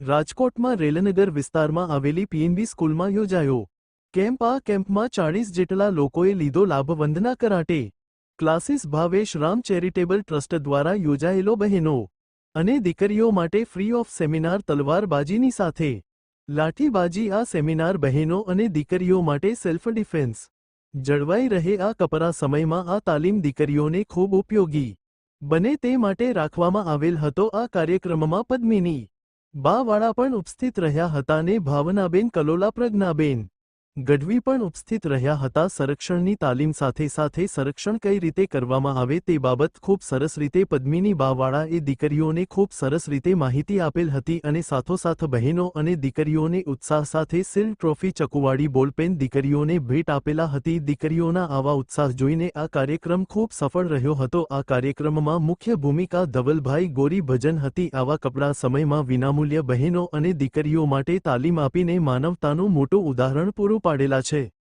રાજકોટમાં રેલનગર વિસ્તારમાં આવેલી પીએનબી સ્કૂલમાં યોજાયો. કેમ્પ આ કેમ્પમાં ચાળીસ જેટલા લોકોએ લીધો લાભ Vandana karate. Classes Bhavesh Ram charitable trust દ્વારા યોજાયેલો બહેનો. અને દીકરીઓ માટે ફ્રી ઓફ સેમિનાર તલવારબાજીની સાથે. લાઠીબાજી આ સેમિનાર બહેનો અને દીકરીઓ માટે સેલ્ફ ડિફેન્સ. જળવાઈ રહે આ કપરા સમયમાં આ તાલીમ દીકરીઓને ખૂબ ઉપયોગી. બને તે માટે રાખવામાં આવેલ હતો આ કાર્યક્રમમાં પદ્મિની. બાવાળા પણ ઉપસ્થિત રહ્યા હતા ને ભાવનાબેન કલોલા પ્રજ્ઞાબેન ગઢવી પણ ઉપસ્થિત રહ્યા હતા. સંરક્ષણની તાલીમ સાથે સાથે સંરક્ષણ કઈ રીતે કરવામાં આવે તે બાબત ખૂબ સરસ રીતે પદ્મિની બાવાળા એ દીકરીઓને ખૂબ સરસ રીતે માહિતી આપેલ હતી અને સાથોસાથ બહેનો અને દીકરીઓને ઉત્સાહ સાથે સિલ ટ્રોફી ચકુવાડી બોલપેન દીકરીઓને ભેટ આપેલા હતી. દીકરીઓના આવા ઉત્સાહ જોઈને આ કાર્યક્રમ ખૂબ સફળ રહ્યો હતો. આ કાર્યક્રમમાં મુખ્ય ભૂમિકા ધવલભાઈ ગોરી ભજન હતી. આવા કપડા સમયમાં વિનામૂલ્ય બહેનો અને દીકરીઓ માટે તાલીમ આપીને માનવતાનું મોટું ઉદાહરણ પૂરું પાડેલા છે.